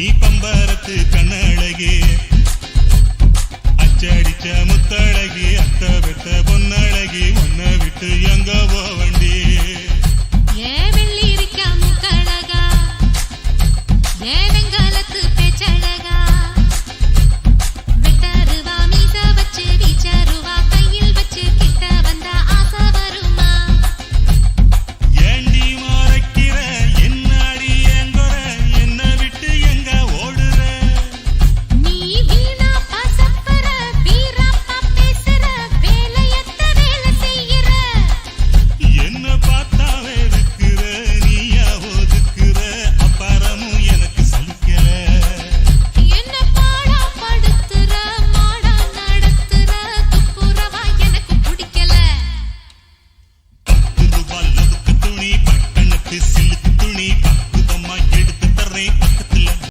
நீ பம்பரத்து கண்ணழகி. அச்சடிச்ச முத்தழகி அத்த பெத்த பொன்னழகி உன்னை விட்டு எங்க Esse